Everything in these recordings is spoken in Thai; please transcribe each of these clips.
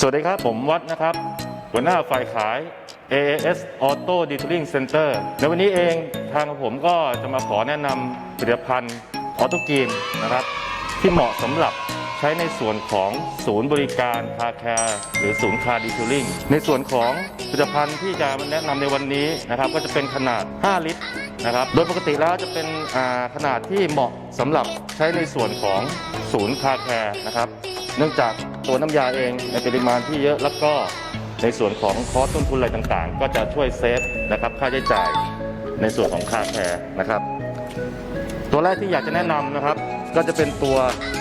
สวัสดีครับ ผมวัดนะครับ หัวหน้าฝ่ายขาย AAS Auto Detailing Center ในวันนี้เองทางผมก็จะมาขอแนะนำผลิตภัณฑ์ออโตกีมนะครับ ที่เหมาะสำหรับใช้ในส่วนของศูนย์บริการคาแคร์หรือศูนย์คาดีทูลิ่งในส่วนของผลิตภัณฑ์ที่จะมาแนะนำในวันนี้นะครับ ก็จะเป็นขนาด 5 ลิตรนะครับ โดยปกติแล้วจะเป็นขนาดที่เหมาะสำหรับใช้ในส่วนของศูนย์คาแคร์นะครับ เนื่องจากตัวน้ำยาเองในปริมาณที่เยอะแล้วก็ในส่วนของคอสต้นทุนอะไรต่างๆ ก็จะช่วยเซฟนะครับค่าใช้จ่ายในส่วนของคาแคร์นะครับ ตัวแรกที่อยากจะแนะนำนะครับ ก็จะเป็นตัว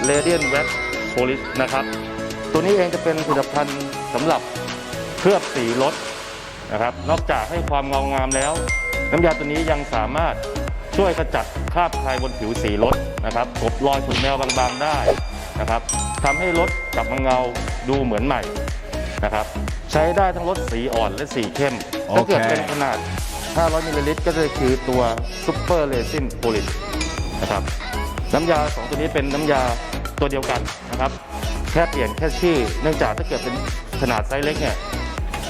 Radiant Wax Polish นะครับ ตัวนี้เองจะเป็นผลิตภัณฑ์สำหรับเคลือบสีรถนะครับ นอกจากให้ความเงางามแล้ว น้ำยาตัวนี้ยังสามารถช่วยขจัดคราบคลายบนผิวสีรถนะครับกลบรอยขุ่นแมวบางๆได้ นะครับทำให้รถกลับมาเงาดูเหมือนใหม่นะครับใช้ได้ทั้งรถสีอ่อนและสีเข้ม ถ้าเกิดโอเคเป็นขนาด 500 มิลลิลิตรก็จะคือตัว Super Resin Polish นะครับน้ำยาสองตัวนี้เป็นน้ำยาตัวเดียวกันนะครับ แค่เปลี่ยนแค่ชื่อ เนื่องจากถ้าเกิดเป็นขนาดไซส์เล็กเนี่ย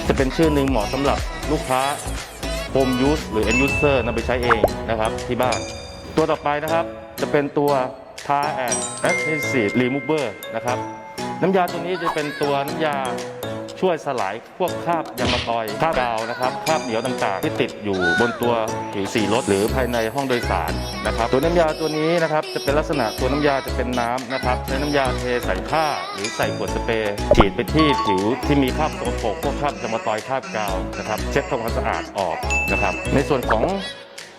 จะเป็นชื่อหนึ่งเหมาะสำหรับลูกค้า Home Use หรือ End User นำไปใช้เองนะครับที่บ้าน ตัวต่อไปนะครับจะเป็นตัว Tar and Adhesive Remover นะครับน้ำยาตัวนี้จะเป็นตัวน้ำยาช่วยสลายพวกคราบยางมะตอยคราบกาวนะครับคราบเหนียวต่างๆ ที่ติดอยู่บนตัวผิวสีรถหรือภายในห้องโดยสารนะครับตัวน้ำยาตัวนี้นะครับจะเป็นลักษณะตัวน้ำยาจะเป็นน้ำนะครับใช้น้ำยาเทใส่ผ้าหรือใส่ขวดสเปรย์ฉีดไปที่ผิวที่มีคราบสกปรกพวกคราบยางมะตอยคราบกาวนะครับเช็ดทำความสะอาดออกนะครับในส่วนของ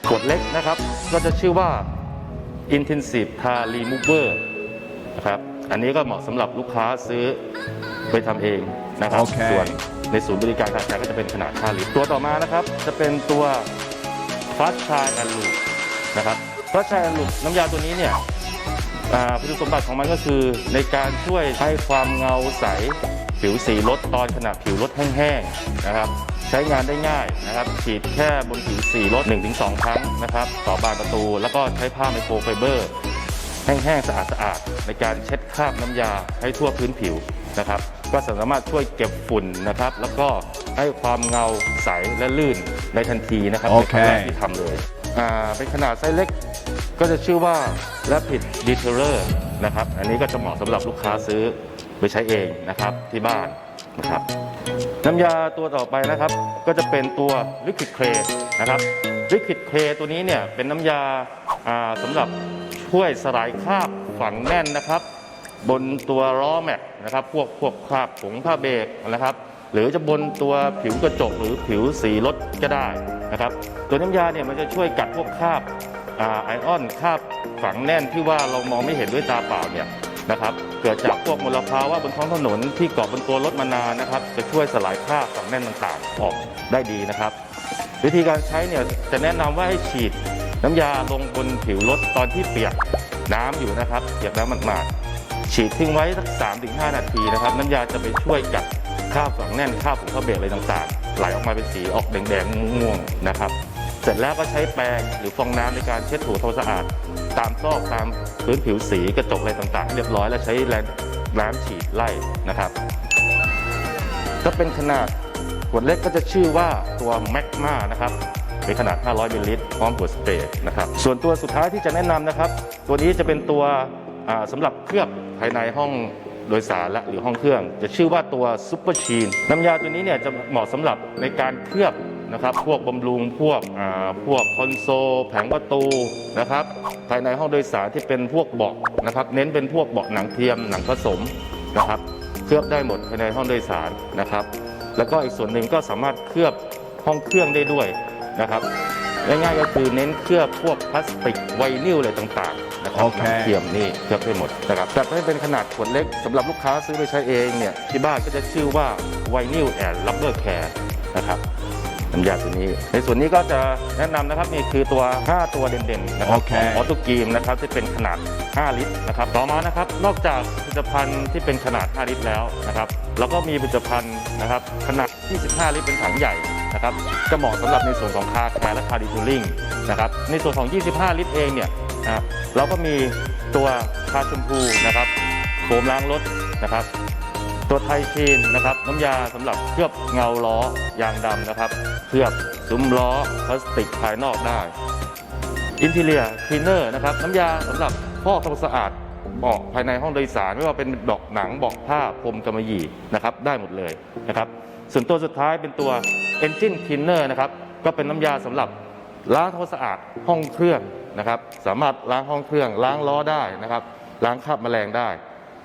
ขวดเล็กนะครับ ก็จะชื่อว่า Intensive Tar Remover นะครับอันนี้ก็เหมาะสำหรับลูกค้าซื้อไปทำเองนะครับ โอเค ส่วนในศูนย์บริการการขายก็จะเป็นขนาด 5 ลิตร ตัวต่อมานะครับ จะเป็นตัว Fast Chai and Loop นะครับ Fast Chai and Loop น้ำยาตัวนี้เนี่ยอ่าคุณสมบัติของมันก็คือในการช่วยให้ความเงาใส ผิวสีรถตอนขณะผิวรถแห้งๆนะครับ ใช้งานได้ง่ายนะครับฉีดแค่บนผิวสีรถ 1-2 ครั้งนะครับ ต่อบานประตู แล้วก็ใช้ผ้าไมโครไฟเบอร์ แห้งๆ สะอาดๆ ในการเช็ดคราบน้ำยาให้ทั่วพื้นผิวนะครับก็สามารถช่วยเก็บฝุ่นนะครับ แล้วก็ให้ความเงาใสและลื่นในทันทีนะครับโอในเคครั้งแรกที่ทำเลยอ่าเป็นขนาดไซส์เล็กก็จะชื่อว่า Rapid Deterrer นะครับ อันนี้ก็จะเหมาะสำหรับลูกค้าซื้อไปใช้เองนะครับที่บ้าน นะครับน้ำยาตัวต่อไปนะครับ ก็จะเป็นตัว Liquid Clay นะครับ Liquid Clay ตัวนี้เนี่ยเป็นน้ำยาสำหรับช่วยสลายคราบฝังแน่นนะครับ บนตัวล้อแม็กนะครับ พวกพวกคราบผงผ้าเบรกนะครับ หรือจะบนตัวผิวกระจกหรือผิวสีรถก็ได้นะครับ ตัวน้ำยาเนี่ยมันจะช่วยกัดพวกคราบไอออนคราบฝังแน่นที่ว่าเรามองไม่เห็นด้วยตาเปล่าเนี่ย นะครับ เกิดจากพวกมลภาวะบนท้องถนนที่เกาะบนตัวรถมานานนะครับ จะช่วยสลายคราบฝังแน่นต่างๆออกได้ดีนะครับ วิธีการใช้เนี่ยจะแนะนำว่าให้ฉีดน้ำยาลงบนผิวรถตอนที่เปียกน้ำอยู่นะครับเปียกน้ำหมาดๆฉีดทิ้งไว้สัก3-5 นาทีนะครับ น้ำยาจะไปช่วยกัดคราบฝังแน่นคราบผงผ้าเบรกอะไรต่างๆไหลออกมาเป็นสีออกแดงๆม่วงๆนะครับ สร็จแล้วก็ใช้แปรงหรือฟองน้ำในการเช็ดถูทำความสะอาด ตามซอกตามพื้นผิวสีกระจกอะไรต่างๆ เรียบร้อยแล้วใช้แรงน้ำฉีดไล่นะครับถ้าเป็นขนาดขวดเล็กก็จะชื่อว่าตัวแมกมานะครับเป็นขนาด 500มิลลิลิตรพร้อมขวดสเปรย์นะครับส่วนตัวสุดท้ายที่จะแนะนำนะครับ ตัวนี้จะเป็นตัวอ่าสำหรับเคลือบภายในห้องโดยสารและหรือห้องเครื่อง จะชื่อว่าตัวซุปเปอร์ชีนน้ำยาตัวนี้เนี่ยจะเหมาะสำหรับในการเคลือบ นะครับ พวกบำรุงพวกอ่าพวกคอนโซลแผงประตูนะครับ ภายในห้องโดยสารที่เป็นพวกเบาะนะครับ เน้นเป็นพวกเบาะหนังเทียมหนังผสมนะครับ เคลือบได้หมดภายในห้องโดยสารนะครับ แล้วก็อีกส่วนหนึ่งก็สามารถเคลือบห้องเครื่องได้ด้วยนะครับง่ายๆก็คือเน้นเคลือบพวกพลาสติกไวนิลอะไรต่างๆนะครับโอเค หนังเทียมนี่เคลือบได้หมดนะครับแต่ถ้าเป็นขนาดขวดเล็กสำหรับลูกค้าซื้อไปใช้เองเนี่ยที่บ้านก็จะชื่อว่าไวนิลแอนด์ลับเบอร์แคร์นะครับ น้ำยาตัวนี้ ในส่วนนี้ก็จะแนะนำนะครับนี่คือตัว 5 ตัวเด่นๆนะครับโอเคของออโตกีมนะครับที่เป็นขนาด 5 ลิตรนะครับต่อมานะครับนอกจากผลิตภัณฑ์ที่เป็นขนาด 5 ลิตรแล้วนะครับแล้วก็มีผลิตภัณฑ์นะครับขนาด 25 ลิตรเป็นถังใหญ่นะครับจะเหมาะสำหรับในส่วนของคาแคร์และคาร์ดิทูริงนะครับในส่วนของ 25 ลิตรเองเนี่ยนะครับเราก็มีตัวคาชมพูนะครับโฟมล้างรถนะครับ ตัวไทยคลีนนะครับน้ำยาสำหรับเคลือบเงาล้อยางดำนะครับ เคลือบซุ้มล้อพลาสติกภายนอกได้อินทีเลียคลีนเนอร์นะครับน้ำยาสำหรับฟอกทำความสะอาดเบาะภายในห้องโดยสารไม่ว่าเป็นเบาะหนังเบาะผ้าพรมกำมะหยี่นะครับได้หมดเลยนะครับส่วนตัวสุดท้ายเป็นตัว Engine Cleaner นะครับก็เป็นน้ำยาสำหรับล้างทำความสะอาดห้องเครื่องนะครับ สามารถล้างห้องเครื่อง ล้างล้อได้นะครับ ล้างคราบแมลงได้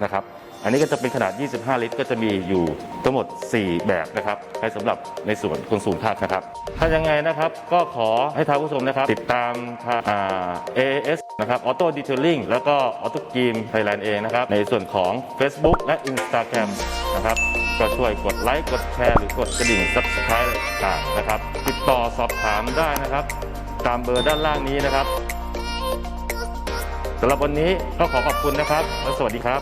นะครับ อันนี้ก็จะเป็นขนาด 25 ลิตร ก็จะมีอยู่ทั้งหมด 4 แบบนะครับใช้สำหรับในส่วนคนสูงภาคนะครับ ถ้ายังไงนะครับก็ขอให้ทางผู้ชมนะครับ ติดตามทางอ่า AAS นะครับ Auto Detailing แล้วก็ Auto g a m Thailand เองนะครับ ในส่วนของ Facebook และ Instagram นะครับ ก็ช่วยกดไลค์ กดแชร์ หรือกดกระดิ่ง Subscribe ต่างๆนะครับ ติดต่อสอบถามได้นะครับ ตามเบอร์ด้านล่างนี้นะครับสำหรับวันนี้ก็ขอขอบคุณนะครับและสวัสดีครับ